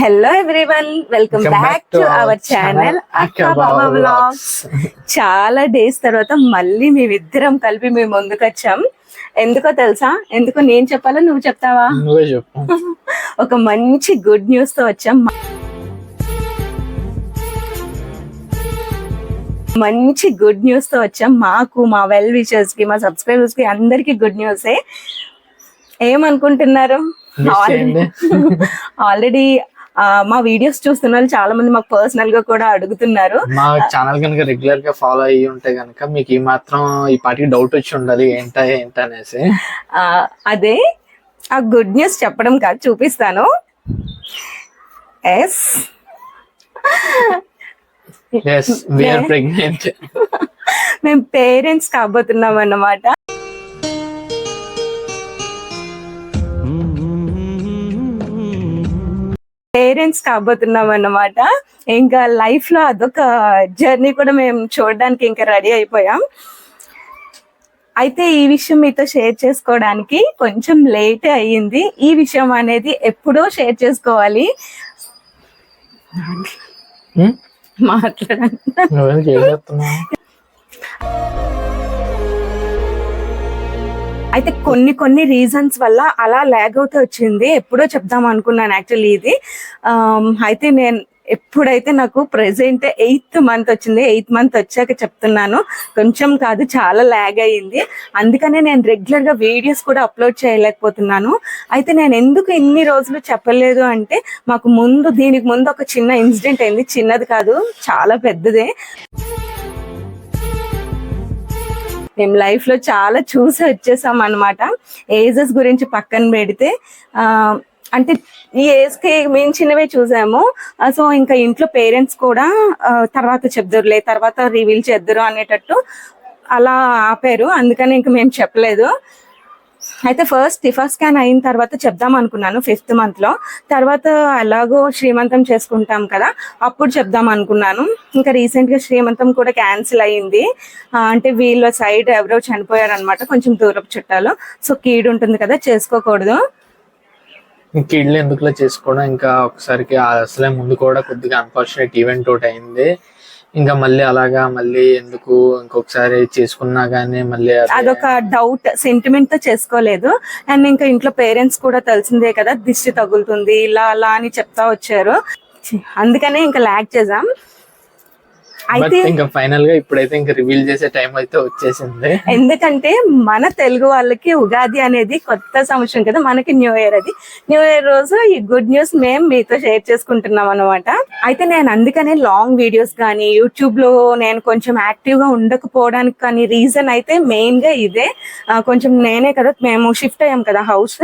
Hello everyone welcome back to our channel Akka Baba vlogs చాలా days తర్వాత మళ్ళీ మేమిద్దరం కలిపి మేము ముందుకు వచ్చాం. ఎందుకో తెలుసా? ఎందుకో నేను చెప్పాలా నువ్వు చెప్తావా? నువ్వే చెప్పు. ఒక మంచి గుడ్ న్యూస్తో వచ్చాం. మంచి గుడ్ న్యూస్తో వచ్చాం. మాకు మా వెల్ విషర్స్కి మా సబ్స్క్రైబర్స్కి అందరికి గుడ్ న్యూసే ఏమనుకుంటున్నారు. ఆల్రెడీ మా వీడియోస్ చూస్తున్న వాళ్ళు చాలా మంది మాకు పర్సనల్గా కూడా అడుగుతున్నారు. మా ఛానల్ కనుక రెగ్యులర్గా ఫాలో అయ్యి ఉంటే కనుక మీకు ఈ మాత్రం ఈ పాటికి డౌట్ వచ్చి ఉండాలి ఏంటా ఏంటనేసి ఆ, అదే ఆ గుడ్ న్యూస్ చెప్పడం కాదు చూపిస్తాను. ఎస్ ఎస్ వీఆర్ ప్రెగ్నెంట్ మేము పేరెంట్స్ కాబోతున్నాం అన్నమాట. పేరెంట్స్ కాబోతున్నాం అన్నమాట ఇంకా లైఫ్లో అదొక జర్నీ కూడా మేము చూడడానికి ఇంకా రెడీ అయిపోయాం. అయితే ఈ విషయం మీతో షేర్ చేసుకోవడానికి కొంచెం లేట్ అయ్యింది. ఈ విషయం అనేది ఎప్పుడో షేర్ చేసుకోవాలి. మాట్లాడండి. అయితే కొన్ని కొన్ని రీజన్స్ వల్ల అలా లాగ్ అవుతూ వచ్చింది. ఎప్పుడో చెప్దాం అనుకున్నాను యాక్చువల్లీ ఇది. అయితే నేను ఎప్పుడైతే నాకు ప్రెసెంట్ ఎయిత్ మంత్ వచ్చింది ఎయిత్ మంత్ వచ్చాక చెప్తున్నాను. కొంచెం కాదు చాలా లాగ్ అయ్యింది. అందుకనే నేను రెగ్యులర్గా వీడియోస్ కూడా అప్లోడ్ చేయలేకపోతున్నాను. అయితే నేను ఎందుకు ఇన్ని రోజులు చెప్పలేదు అంటే మాకు ముందు దీనికి ముందు ఒక చిన్న ఇన్సిడెంట్ అయింది. చిన్నది కాదు చాలా పెద్దదే. మేము లైఫ్లో చాలా చూసి వచ్చేసాం అనమాట ఏజెస్ గురించి పక్కన పెడితే అంటే ఈ ఏజ్కి చిన్నవే చూసాము. సో ఇంకా ఇంట్లో పేరెంట్స్ కూడా తర్వాత చెప్దురులే తర్వాత రివీల్ చేద్దరు అనేటట్టు అలా ఆపారు. అందుకని ఇంకా మేము చెప్పలేదు. అయితే ఫస్ట్ టిఫా స్కాన్ అయిన తర్వాత చెప్దాం అనుకున్నాను ఫిఫ్త్ మంత్లో. తర్వాత ఎలాగో శ్రీమంతం చేసుకుంటాం కదా అప్పుడు చెప్దాం అనుకున్నాను. ఇంకా రీసెంట్గా శ్రీమంతం కూడా క్యాన్సిల్ అయ్యింది. ఆ, అంటే వీళ్ళ సైడ్ ఎవరో చనిపోయారు అనమాట కొంచెం దూరపు చుట్టాలు. సో కీడు ఉంటుంది కదా చేసుకోకూడదు. కిడ్లు ఎందుకులో చేసుకోవడం? ఇంకా ఒకసారికి అసలే ముందు కూడా కొద్దిగా అన్ఫార్చునేట్ ఈవెంట్ ఒకటి అయింది. ఇంకా మళ్ళీ అలాగా మళ్ళీ ఎందుకు ఇంకొకసారి చేసుకున్నా గానీ మళ్ళీ అది- అదొక డౌట్ సెంటిమెంట్తో చేసుకోలేదు. అండ్ ఇంకా ఇంట్లో పేరెంట్స్ కూడా తెలిసిందే కదా దిష్టి తగులుతుంది ఇలా అలా అని చెప్తా వచ్చారు. అందుకనే ఇంకా లాగ్ చేసాం అయితే ఇంకా ఫైనల్గా ఇప్పుడైతే ఇంకా రివీల్ చేసే టైం అయితే వచ్చేసింది. ఎందుకంటే మన తెలుగు వాళ్ళకి ఉగాది అనేది కొత్త సంవత్సరం కదా మనకి న్యూ ఇయర్ అది. న్యూ ఇయర్ రోజు ఈ గుడ్ న్యూస్ మేము మీతో షేర్ చేసుకుంటున్నాం అనమాట అయితే నేను అందుకనే లాంగ్ వీడియోస్ కానీ యూట్యూబ్లో నేను కొంచెం యాక్టివ్గా ఉండకపోవడానికి కానీ రీజన్ అయితే మెయిన్గా ఇదే. కొంచెం నేనే కదా మేము షిఫ్ట్ అయ్యాం కదా హౌస్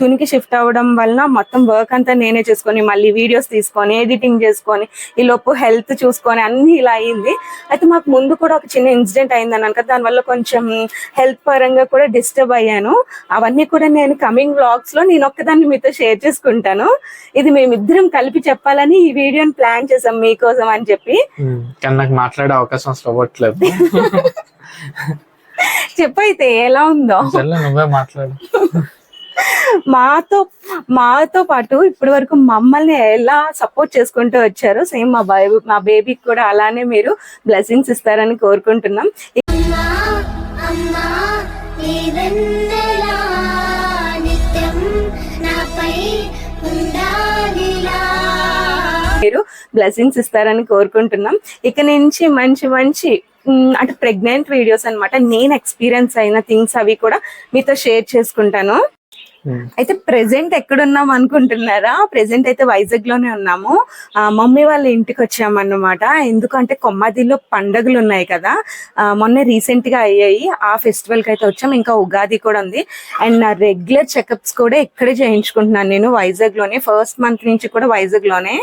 తునికి షిఫ్ట్ అవ్వడం వలన మొత్తం వర్క్ అంతా నేనే చేసుకొని మళ్ళీ వీడియోస్ తీసుకొని ఎడిటింగ్ చేసుకొని ఈ లోపు హెల్త్ చూసుకొని అన్ని ఇలా అయింది. అయితే మాకు ముందు కూడా ఒక చిన్న ఇన్సిడెంట్ అయింది అన్నాను కదా దానివల్ల కొంచెం హెల్త్ పరంగా కూడా డిస్టర్బ్ అయ్యాను. అవన్నీ కూడా నేను కమింగ్ వ్లాగ్స్లో నేను ఒక్కదాన్ని మీతో షేర్ చేసుకుంటాను. ఇది మేమిద్దరం కలిపి చెప్పాలని ఈ వీడియోని ప్లాన్ చేసాం మీకోసం అని చెప్పి. కానీ నాకు మాట్లాడే అవకాశం అవ్వట్లేదు చెప్పైతే ఎలా ఉందో. నువ్వే మాట్లాడు. మాతో మాతో పాటు ఇప్పటి వరకు మమ్మల్ని ఎలా సపోర్ట్ చేసుకుంటూ వచ్చారో సేమ్ మా బేబీ మా బేబీకి కూడా అలానే మీరు బ్లెస్సింగ్స్ ఇస్తారని కోరుకుంటున్నాం. మీరు బ్లెస్సింగ్స్ ఇస్తారని కోరుకుంటున్నాం. ఇక నుంచి మంచి మంచి అంటే ప్రెగ్నెంట్ వీడియోస్ అన్నమాట. నేను ఎక్స్పీరియన్స్ అయిన థింగ్స్ అవి కూడా మీతో షేర్ చేసుకుంటాను. అయితే ప్రెసెంట్ ఎక్కడున్నాం అనుకుంటున్నారా? ప్రెసెంట్ అయితే వైజాగ్లోనే ఉన్నాము. మమ్మీ వాళ్ళ ఇంటికి వచ్చామన్నమాట. ఎందుకంటే కొమ్మదిలో పండగలు ఉన్నాయి కదా. మొన్న రీసెంట్గా అయ్యాయి. ఆ ఫెస్టివల్కి అయితే వచ్చాం. ఇంకా ఉగాది కూడా ఉంది. అండ్ నా రెగ్యులర్ చెకప్స్ కూడా ఇక్కడే చేయించుకుంటున్నాను నేను వైజాగ్లోనే. ఫస్ట్ మంత్ నుంచి కూడా వైజాగ్లోనే.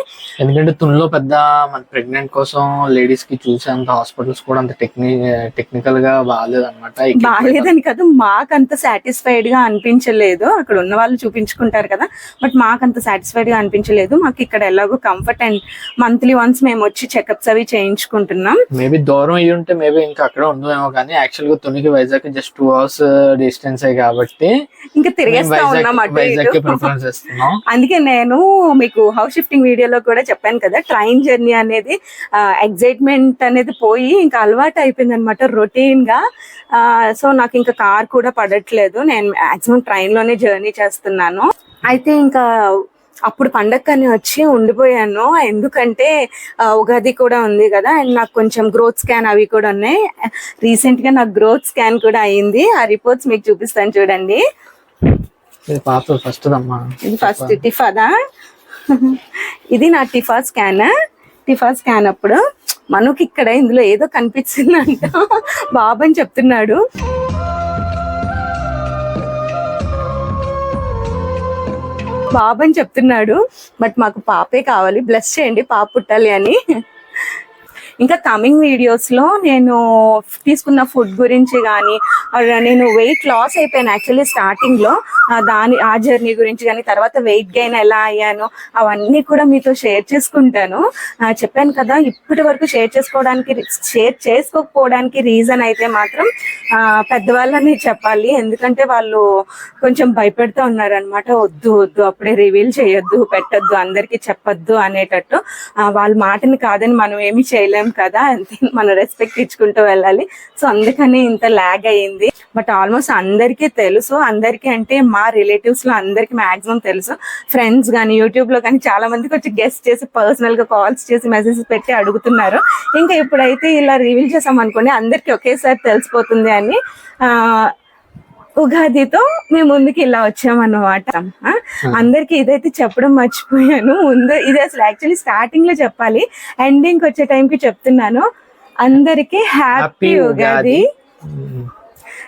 ఎందుకంటే తునిలో పెద్ద మన ప్రెగ్నెంట్ కోసం లేడీస్కి చూసే అంత హాస్పిటల్స్ కూడా అంత టెక్ని టెక్నికల్గా బాగాలేదు అనమాట బాగాలేదని కాదు మాకు అంత సాటిస్ఫైడ్గా అనిపించలేదు. అక్కడ ఉన్న వాళ్ళు చూపించుకుంటారు కదా. బట్ మాకు అంత సాటిస్ఫైడ్గా అనిపించలేదు. మాకు ఇక్కడ ఎలాగో కంఫర్ట్ అండ్ మంత్లీ వన్స్ మేము వచ్చి చెకప్స్ అవి చేయించుకుంటున్నాం. మేబీ దూరం అయ్యి ఉంటే మేబీ ఇంకా అక్కడ ఉండేమో కానీ actually తునికి Vizag just two hours distance కాబట్టి ఇంకా తిరిగేస్తా ఉన్నాం అందుకే నేను మీకు హౌస్ షిఫ్టింగ్ వీడియోలో కూడా చెప్పాను కదా ట్రైన్ జర్నీ అనేది ఎగ్జైట్మెంట్ అనేది పోయి ఇంకా అలవాటు అయిపోయింది అనమాట రొటీన్గా సో నాకు ఇంకా కార్ కూడా పడట్లేదు. నేను మాక్సిమం ట్రైన్లోనే జర్నీ చేస్తున్నాను. అయితే ఇంకా అప్పుడు పండక్కని వచ్చి ఉండిపోయాను. ఎందుకంటే ఉగాది కూడా ఉంది కదా అండ్ నాకు కొంచెం గ్రోత్ స్కాన్ అవి కూడా ఉన్నాయి. రీసెంట్గా నాకు గ్రోత్ స్కాన్ కూడా అయింది. ఆ రిపోర్ట్స్ మీకు చూపిస్తాను చూడండి. ఫస్ట్ ఇది ఫస్ట్ టిఫాదా ఇది నా టిఫా స్కాన్ టిఫా స్కాన్ అప్పుడు మనకి ఇక్కడ ఇందులో ఏదో కనిపించిందంట బాబు అని చెప్తున్నాడు. బాబు అని చెప్తున్నాడు బట్ మాకు పాపే కావాలి. బ్లెస్ చేయండి పాప పుట్టాలి అని. ఇంకా కమింగ్ వీడియోస్లో నేను తీసుకున్న ఫుడ్ గురించి కానీ నేను వెయిట్ లాస్ అయిపోయాను యాక్చువల్లీ స్టార్టింగ్లో. దాని ఆ జర్నీ గురించి కానీ తర్వాత వెయిట్ గెయిన్ ఎలా అయ్యాను అవన్నీ కూడా మీతో షేర్ చేసుకుంటాను. చెప్పాను కదా ఇప్పటి వరకు షేర్ చేసుకోవడానికి షేర్ చేసుకోకపోవడానికి రీజన్ అయితే మాత్రం పెద్దవాళ్ళని చెప్పాలి. ఎందుకంటే వాళ్ళు కొంచెం భయపెడుతూ ఉన్నారనమాట వద్దు వద్దు అప్పుడే రివీల్ చేయొద్దు పెట్టద్దు అందరికీ చెప్పొద్దు అనేటట్టు. వాళ్ళ మాటని కాదని మనం ఏమి చేయలేము చేయలేం కదా అంతే మనం రెస్పెక్ట్ ఇచ్చుకుంటూ వెళ్ళాలి. సో అందుకని ఇంత లాగ్ అయ్యింది. బట్ ఆల్మోస్ట్ అందరికీ తెలుసు. అందరికీ అంటే మా రిలేటివ్స్లో అందరికి మాక్సిమం తెలుసు. ఫ్రెండ్స్ కానీ యూట్యూబ్లో కానీ చాలా మందికి వచ్చి గెస్ట్ చేసి పర్సనల్గా కాల్స్ చేసి మెసేజెస్ పెట్టి అడుగుతున్నారు. ఇంకా ఇప్పుడైతే ఇలా రివీల్ చేసాం అనుకోండి అందరికి ఒకేసారి తెలిసిపోతుంది అని ఆ ఉగాదితో మేము ముందుకి ఇలా వచ్చామన్నమాట. ఆ, అందరికి ఇదైతే చెప్పడం మర్చిపోయాను. ముందు ఇది అసలు యాక్చువల్లీ స్టార్టింగ్లో చెప్పాలి. ఎండింగ్ వచ్చే టైంకి చెప్తున్నాను. అందరికి హ్యాపీ ఉగాది.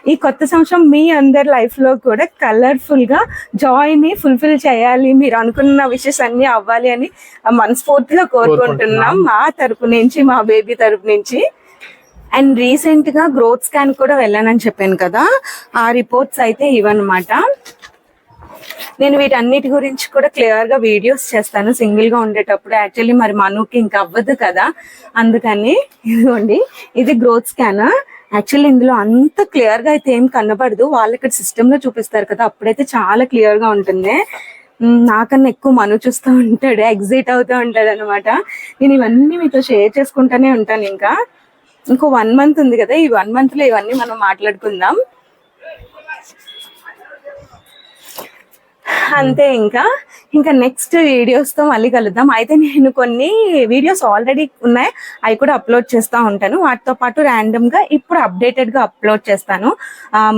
ఈ కొత్త సంవత్సరం మీ అందరి లైఫ్లో కూడా కలర్ఫుల్గా జాయ్ని ఫుల్ఫిల్ చేయాలి. మీరు అనుకున్న విషెస్ అన్ని అవ్వాలి అని మనస్ఫూర్తిగా కోరుకుంటున్నాం. మా తరపు నుంచి మా బేబీ తరపు నుంచి. అండ్ రీసెంట్గా గ్రోత్ స్కాన్ కూడా వెళ్ళానని చెప్పాను కదా ఆ రిపోర్ట్స్ అయితే ఇవన్నమాట నేను వీటన్నిటి గురించి కూడా క్లియర్గా వీడియోస్ చేస్తాను. సింగిల్గా ఉండేటప్పుడు యాక్చువల్లీ మరి మనుకి ఇంకా అవ్వదు కదా అందుకని ఇదిగోండి ఇది గ్రోత్ స్కాన్ యాక్చువల్లీ ఇందులో అంత క్లియర్గా అయితే ఏం కనబడదు. వాళ్ళు ఇక్కడ సిస్టమ్లో చూపిస్తారు కదా అప్పుడైతే చాలా క్లియర్గా ఉంటుంది. నాకన్నా ఎక్కువ మను చూస్తూ ఉంటాడు ఎగ్జిట్ అవుతూ ఉంటాడు అనమాట నేను ఇవన్నీ మీతో షేర్ చేసుకుంటూనే ఉంటాను ఇంకా. ఇంకో వన్ మంత్ ఉంది కదా ఈ వన్ మంత్లో ఇవన్నీ మనం మాట్లాడుకుందాం. అంతే ఇంకా. ఇంకా నెక్స్ట్ వీడియోస్తో మళ్ళీ కలుద్దాం. అయితే నేను కొన్ని వీడియోస్ ఆల్రెడీ ఉన్నాయి. అవి కూడా అప్లోడ్ చేస్తూ ఉంటాను. వాటితో పాటు ర్యాండమ్గా ఇప్పుడు అప్డేటెడ్గా అప్లోడ్ చేస్తాను.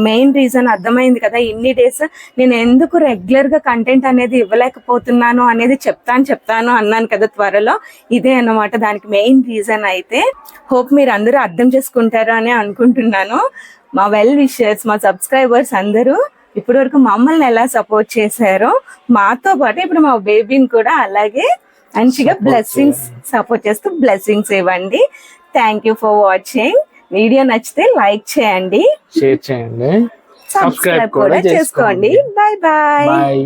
మెయిన్ రీజన్ అర్థమైంది కదా ఇన్ని డేస్ నేను ఎందుకు రెగ్యులర్గా కంటెంట్ అనేది ఇవ్వలేకపోతున్నాను అనేది చెప్తాను చెప్తాను అన్నాను కదా త్వరలో. ఇదే అన్నమాట దానికి మెయిన్ రీజన్ అయితే. హోప్ మీరు అందరూ అర్థం చేసుకుంటారు అని అనుకుంటున్నాను. మా వెల్ విషర్స్ మా సబ్స్క్రైబర్స్ అందరూ ఇప్పటి వరకు మమ్మల్ని ఎలా సపోర్ట్ చేశారో మాతో పాటు ఇప్పుడు మా బేబీని కూడా అలాగే మంచిగా బ్లెస్సింగ్స్ సపోర్ట్ చేస్తూ బ్లెస్సింగ్స్ ఇవ్వండి. Thank you for watching video నచ్చితే లైక్ చేయండి. షేర్ చేయండి. సబ్స్క్రైబ్ కూడా చేసుకోండి. Bye bye bye